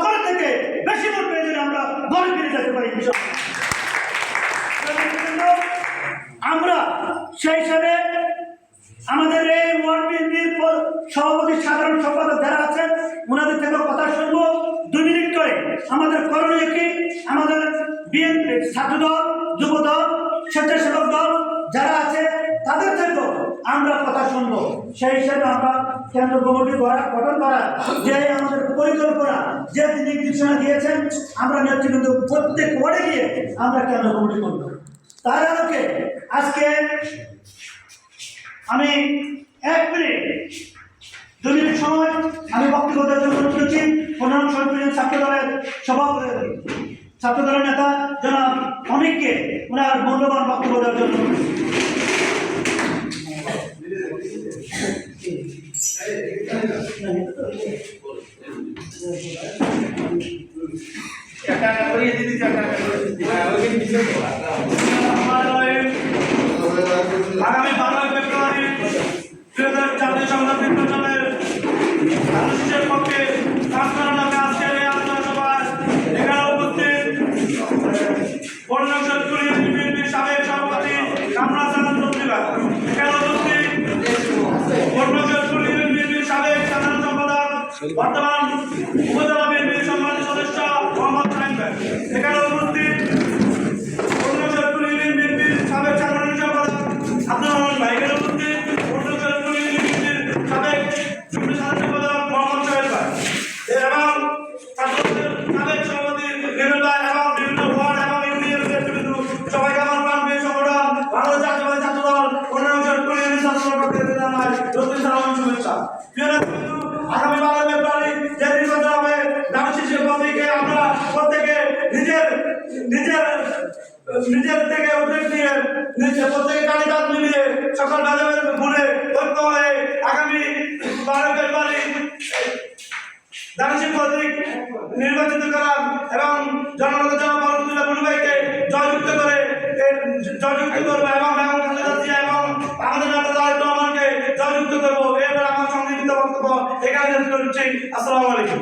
করে থেকে বেশি আমরা সেই হিসাবে আমাদের এই সাধারণ আছেন, ওনাদের কথা শুনব। মিনিট করে আমাদের করণীয় কি? আমাদের বিএনপি ছাত্রদল আমরা কথা শুনব। সেই হিসাবে আমরা কেন্দ্র কমিটি করা গঠন করা যে আমাদের পরিকল্পনা, যে নির্দেশনা দিয়েছেন, আমরা নেতৃবৃন্দ প্রত্যেক ওয়ার্ডে গিয়ে আমরা কেন্দ্র কমিটি করব। তার আলোকে আজকে আমি এক মিনিট, দু মিনিট সময় আমি বক্তব্য করছি। প্রধান সরকারি ছাত্র দলের সভাপতি ছাত্র দলের নেতা জনাব অমিককে ওনার মূল্যবান বক্তব্য দেওয়ার জন্য আগামী বারোই ফেব্রুয়ারি দুই। হাজার জাতীয় সংসদ নির্বাচনের মানুষের পক্ষে নামে আজকের এই আলোচনা সভায় এখানে উপস্থিত পরিণামসদ বর্তমান উপজেলা বিএনপির সম্মানিত সদস্য মোহাম্মদ সাইন ভাই। এখানে উপস্থিত সাবেক সাধারণ সম্পাদক আব্দুর রহমান ভাই। এখানে উপস্থিত সাবেক যুগ্ম সাধারণ সম্পাদক মোহাম্মদ সোহেল ভাই। এবং সাবেক সভাপতি নির্মল এবং বিভিন্ন ওয়ার্ড এবং ইউনিয়ন নেতৃবৃন্দ সবাইকে আমার জাতীয়বাদী ছাত্র ছাত্র শুভেচ্ছা। প্রিয় নেতৃবৃন্দ, আগামী বারো ফেব্রুয়ারি যে নির্বাচন হবে ডাক শিশু কমিটিকে আমরা প্রত্যেকে নিজের নিজের নিজের থেকে উদ্যোগ নিয়ে নিজের প্রত্যেকে কানে কাঁধ মিলিয়ে সকল ভেদাভেদ ভুলে ঐক্য হয়ে আগামী বারো ফেব্রুয়ারি দানশীল প্রতীক নির্বাচিত করা এবং জনগণের জনগণের পরিবাহীকে জয়যুক্ত করে জয়যুক্ত করব এবং এবং খালেদা জিয়া এবং আমাদের নেতা তারেক রহমানকে জয়যুক্ত করব। এরপর আমার সংক্ষিপ্ত বক্তব্য এখানে করছি। আসসালামু আলাইকুম।